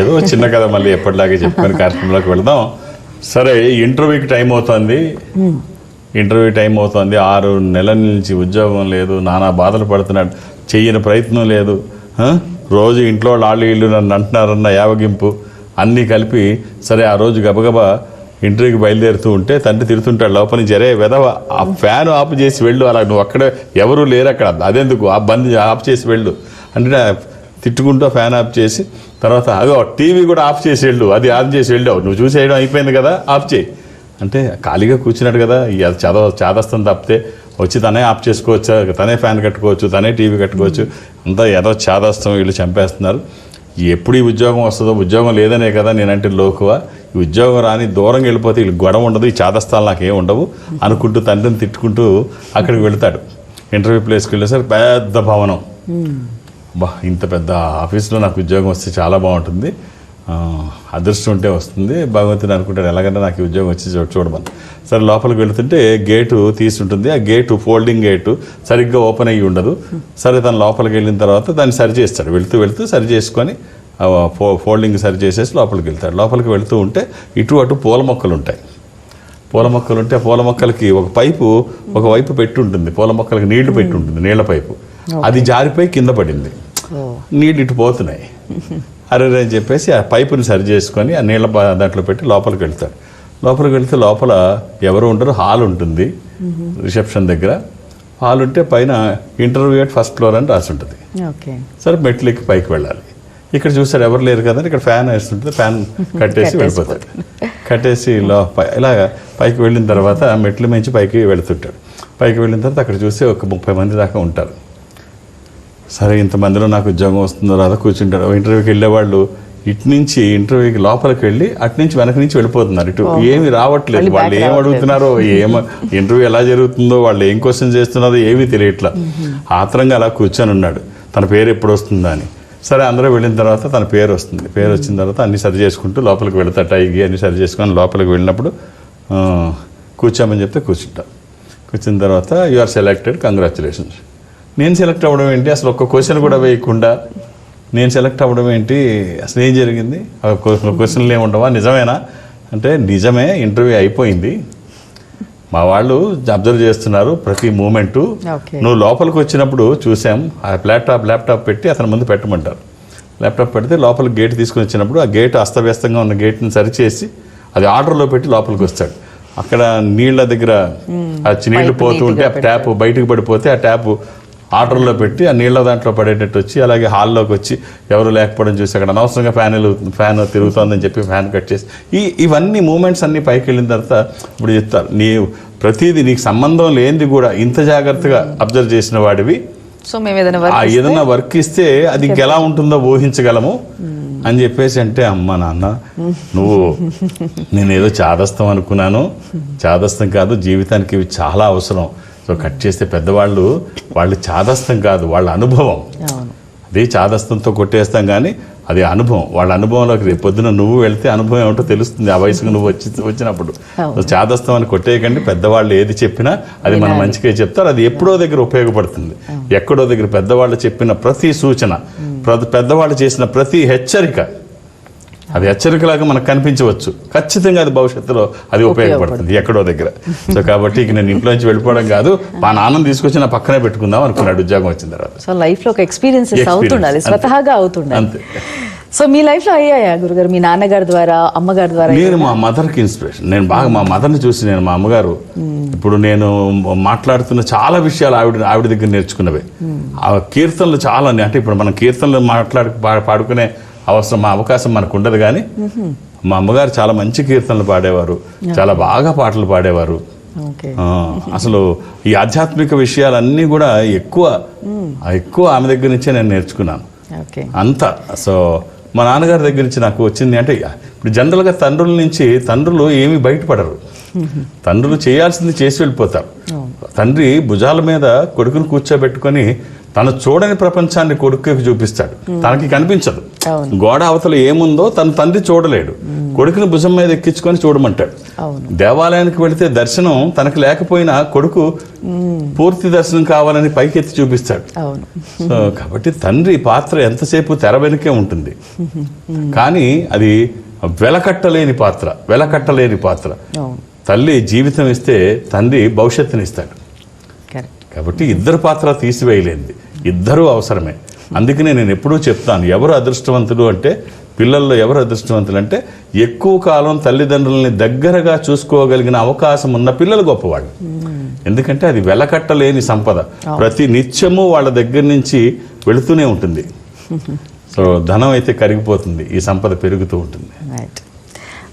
ఏదో చిన్న కథ మళ్ళీ ఎప్పటిలాగే చెప్పుకొని కార్యక్రమంలోకి వెళదాం. సరే ఇంటర్వ్యూకి టైం అవుతుంది. ఇంటర్వ్యూ టైం అవుతుంది. ఆరు నెలల నుంచి ఉద్యోగం లేదు నానా బాధలు పడుతున్నాడు చెయ్యని ప్రయత్నం లేదు. రోజు ఇంట్లో వాళ్ళు ఇల్లు నన్ను అంటున్నారన్న యావగింపు అన్నీ కలిపి సరే ఆ రోజు గబగబా ఇంటర్వ్యూకి బయలుదేరుతూ ఉంటే తండ్రి తిరుగుతుంటాడు లోపల నుంచి అరే వెదవ ఆ ఫ్యాన్ ఆఫ్ చేసి వెళ్ళు అలా నువ్వు అక్కడ ఎవరూ లేరు అక్కడ అదెందుకు? ఆ బంద్ ఆఫ్ చేసి వెళ్ళు. అంటే తిట్టుకుంటూ ఫ్యాన్ ఆఫ్ చేసి తర్వాత అగో టీవీ కూడా ఆఫ్ చేసి వెళ్ళు అది ఆన్ చేసి వెళ్ళావు నువ్వు చూసేయడం అయిపోయింది కదా ఆఫ్ చేయి. అంటే ఖాళీగా కూర్చున్నాడు కదా ఇక చదవ చాదస్తం తప్పితే వచ్చి తనే ఆఫ్ చేసుకోవచ్చు తనే ఫ్యాన్ కట్టుకోవచ్చు తనే టీవీ కట్టుకోవచ్చు అంతా ఏదో చాదస్తం వీళ్ళు చంపేస్తున్నారు. ఎప్పుడు ఈ ఉద్యోగం వస్తుందో ఉద్యోగం లేదనే కదా నేనంటే లోకువ. ఈ ఉద్యోగం రాని దూరంగా వెళ్ళిపోతే వీళ్ళు గొడవ ఉండదు ఈ చాదస్తాలు నాకేం ఉండవు అనుకుంటూ తండ్రిని తిట్టుకుంటూ అక్కడికి వెళ్తాడు. ఇంటర్వ్యూ ప్లేస్కి వెళ్ళేసరికి పెద్ద భవనం. బా ఇంత పెద్ద ఆఫీస్లో నాకు ఉద్యోగం వస్తే చాలా బాగుంటుంది. అదృష్టం ఉంటే వస్తుంది. భగవంతుని అనుకుంటాడు ఎలాగైనా నాకు ఉద్యోగం వచ్చి చూడమని. సరే లోపలికి వెళుతుంటే గేటు తీసి ఉంటుంది ఆ గేటు ఫోల్డింగ్ గేటు సరిగ్గా ఓపెన్ అయ్యి ఉండదు. సరే తను లోపలికి వెళ్ళిన తర్వాత దాన్ని సరి చేస్తాడు. వెళుతూ వెళుతూ సరి చేసుకొని ఫో ఫోల్డింగ్ సరి చేసేసి లోపలికి వెళ్తాడు. లోపలికి వెళుతూ ఉంటే ఇటు అటు పూల మొక్కలు ఉంటాయి. పూల మొక్కలు ఉంటే పూల మొక్కలకి ఒక పైపు ఒక వైపు పెట్టి ఉంటుంది పూల మొక్కలకి నీళ్ళు పెట్టి ఉంటుంది నీళ్ళ పైపు. అది జారిపోయి కింద పడింది. నీళ్ళు ఇటు పోతున్నాయి అరే అని చెప్పేసి ఆ పైపుని సరి చేసుకొని ఆ నీళ్ళ దాంట్లో పెట్టి లోపలికి వెళ్తాడు లోపలికి వెళ్తే లోపల ఎవరు ఉండరు హాల్ ఉంటుంది రిసెప్షన్ దగ్గర. హాల్ ఉంటే పైన ఇంటర్వ్యూ అట్ ఫస్ట్ ఫ్లోర్ అని రాసి ఉంటుంది. సరే మెట్లెక్కి పైకి వెళ్ళాలి. ఇక్కడ చూసారు ఎవరు లేరు కదా ఇక్కడ ఫ్యాన్ వేస్తుంటుంది ఫ్యాన్ కట్టేసి వెళ్ళిపోతాడు కట్టేసి లో ఇలాగ పైకి వెళ్ళిన తర్వాత మెట్ల మించి పైకి వెళుతుంటాడు పైకి వెళ్ళిన తర్వాత అక్కడ చూసి ఒక ముప్పై మంది దాకా ఉంటారు. సరే ఇంతమందిలో నాకు ఉద్యోగం వస్తుందో రాదో కూర్చుంటారు ఇంటర్వ్యూకి వెళ్ళేవాళ్ళు ఇటు నుంచి ఇంటర్వ్యూకి లోపలికి వెళ్ళి అటు నుంచి వెనక నుంచి వెళ్ళిపోతున్నారు. ఇటు ఏమి రావట్లేదు. వాళ్ళు ఏం. అడుగుతున్నారో ఏం ఇంటర్వ్యూ ఎలా జరుగుతుందో వాళ్ళు ఏం క్వశ్చన్ చేస్తున్నారో ఏమీ తెలియట్లా. ఆత్రంగా అలా కూర్చొని ఉన్నాడు. తన పేరు ఎప్పుడు వస్తుందా అని. సరే అందరూ వెళ్ళిన తర్వాత తన పేరు వస్తుంది. పేరు వచ్చిన తర్వాత అన్ని సరి చేసుకుంటూ లోపలికి వెళ్తా టైగి అన్ని సరి చేసుకొని లోపలికి వెళ్ళినప్పుడు కూర్చోమని చెప్తే కూర్చుంటా. కూర్చున్న తర్వాత యు ఆర్ సెలెక్టెడ్ కంగ్రాచులేషన్స్ నేను సెలెక్ట్ అవ్వడం ఏంటి? అసలు ఒక్క క్వశ్చన్ కూడా వేయకుండా నేను సెలెక్ట్ అవ్వడం ఏంటి? అసలు ఏం జరిగింది? క్వశ్చన్లు ఏమి ఉండవా నిజమేనా? అంటే నిజమే ఇంటర్వ్యూ అయిపోయింది. మా వాళ్ళు అబ్జర్వ్ చేస్తున్నారు ప్రతి మూమెంటు. నువ్వు లోపలికి వచ్చినప్పుడు చూసాం ఆ ల్యాప్టాప్ ల్యాప్టాప్ పెట్టి అతని ముందు పెట్టమంటారు. ల్యాప్టాప్ పెడితే లోపలికి గేట్ తీసుకొని వచ్చినప్పుడు ఆ గేట్ అస్తవ్యస్తంగా ఉన్న గేట్ని సరిచేసి అది ఆర్డర్లో పెట్టి లోపలికి వస్తాడు. అక్కడ నీళ్ళ దగ్గర ఆ చి- నీళ్ళు పోతూ ఉంటే ఆ ట్యాప్ బయటకు పడిపోతే ఆ ట్యాప్ ఆర్డర్లో పెట్టి ఆ నీళ్ళ దాంట్లో పడేటట్టు వచ్చి అలాగే హాల్లోకి వచ్చి ఎవరు లేకపోవడం చూసి అక్కడ అనవసరంగా ఫ్యాన్ ఫ్యాన్ తిరుగుతోందని చెప్పి ఫ్యాన్ కట్ చేసి ఈ ఇవన్నీ మూమెంట్స్ అన్ని పైకి వెళ్ళిన తర్వాత ఇప్పుడు చెప్తారు నీ ప్రతిదీ నీకు సంబంధం లేనిది కూడా ఇంత జాగ్రత్తగా అబ్జర్వ్ చేసిన వాడివి. సో మేము ఏదైనా ఏదైనా వర్క్ ఇస్తే అది ఇంకెలా ఉంటుందో ఊహించగలము? అని చెప్పేసి అంటే అమ్మ నాన్న నువ్వు నేను ఏదో చాదస్తం అనుకున్నాను. చాదస్తం కాదు జీవితానికి ఇవి చాలా అవసరం. సో కట్ చేస్తే పెద్దవాళ్ళు వాళ్ళు చాదస్తం కాదు వాళ్ళ అనుభవం. అది చాదస్తంతో కొట్టేస్తాం కానీ అది అనుభవం. వాళ్ళ అనుభవంలోకి రేపు పొద్దున నువ్వు వెళ్తే అనుభవం ఏమిటో తెలుస్తుంది ఆ వయసుకు నువ్వు వచ్చి వచ్చినప్పుడు. చాదస్తం అని కొట్టేయకండి పెద్దవాళ్ళు ఏది చెప్పినా అది మన మంచిగా చెప్తారు అది ఎప్పుడో దగ్గర ఉపయోగపడుతుంది. ఎక్కడో దగ్గర పెద్దవాళ్ళు చెప్పిన ప్రతి సూచన పెద్దవాళ్ళు చేసిన ప్రతి హెచ్చరిక అది హెచ్చరికలాగా మనకు కనిపించవచ్చు. ఖచ్చితంగా అది భవిష్యత్తులో అది ఉపయోగపడుతుంది ఎక్కడో దగ్గర. సో కాబట్టి ఇక నేను ఇంట్లో నుంచి వెళ్ళిపోవడం కాదు మా నాన్నని తీసుకొచ్చి నా పక్కనే పెట్టుకుందాం అనుకున్నాడు ఉద్యోగం వచ్చిన తర్వాత. సో లైఫ్లో ఒక Experience. అవుతుండాలి. స్వతహాగా అవుతుండాలి. అంతే. సో మీ లైఫ్లో అయ్యాయా గురుగారు? మీ నాన్నగారి ద్వారా అమ్మగారి ద్వారా నేను మా మదర్కి ఇన్స్పిరేషన్. నేను బాగా మా మదర్ని చూసి నేను మా అమ్మగారు ఇప్పుడు నేను మాట్లాడుతున్న చాలా విషయాలు ఆవిడ ఆవిడ దగ్గర నేర్చుకున్నవే. ఆ కీర్తనలు చాలా. అంటే ఇప్పుడు మనం కీర్తనలు మాట్లాడు పాడుకునే అవసరం మా అవకాశం మనకు ఉండదు కానీ మా అమ్మగారు చాలా మంచి కీర్తనలు పాడేవారు చాలా బాగా పాటలు పాడేవారు. అసలు ఈ ఆధ్యాత్మిక విషయాలన్నీ కూడా ఎక్కువ ఎక్కువ ఆమె దగ్గర నుంచే నేను నేర్చుకున్నాను. అంత. సో మా నాన్నగారి దగ్గర నుంచి నాకు వచ్చింది అంటే ఇప్పుడు జనరల్గా తండ్రుల నుంచి తండ్రులు ఏమీ బయటపడరు. తండ్రులు చేయాల్సింది చేసి వెళ్ళిపోతారు. తండ్రి భుజాల మీద కొడుకును కూర్చోబెట్టుకొని తను చూడని ప్రపంచాన్ని కొడుకుకి చూపిస్తాడు. తనకి కనిపించదు. గోడ అవతల ఏముందో తన తండ్రి చూడలేడు. కొడుకుని భుజం మీద ఎక్కించుకొని చూడమంటాడు. దేవాలయానికి వెళితే దర్శనం తనకు లేకపోయినా కొడుకు పూర్తి దర్శనం కావాలని పైకెత్తి చూపిస్తాడు. అవును. సో కాబట్టి తండ్రి పాత్ర ఎంతసేపు తెర వెనుకే ఉంటుంది. కానీ అది వెలకట్టలేని పాత్ర వెలకట్టలేని పాత్ర. తల్లి జీవితం ఇస్తే తండ్రి భవిష్యత్తుని ఇస్తాడు. కాబట్టి ఇద్దరు పాత్ర తీసివేయలేంది ఇద్దరూ అవసరమే. అందుకనే నేను ఎప్పుడూ చెప్తాను ఎవరు అదృష్టవంతులు అంటే పిల్లల్లో ఎవరు అదృష్టవంతులు అంటే ఎక్కువ కాలం తల్లిదండ్రులని దగ్గరగా చూసుకోగలిగిన అవకాశం ఉన్న పిల్లలు గొప్పవాళ్ళు. ఎందుకంటే అది వెలకట్టలేని సంపద. ప్రతి నిత్యము వాళ్ళ దగ్గర నుంచి వెళుతూనే ఉంటుంది. సో ధనం అయితే కరిగిపోతుంది ఈ సంపద పెరుగుతూ ఉంటుంది. రైట్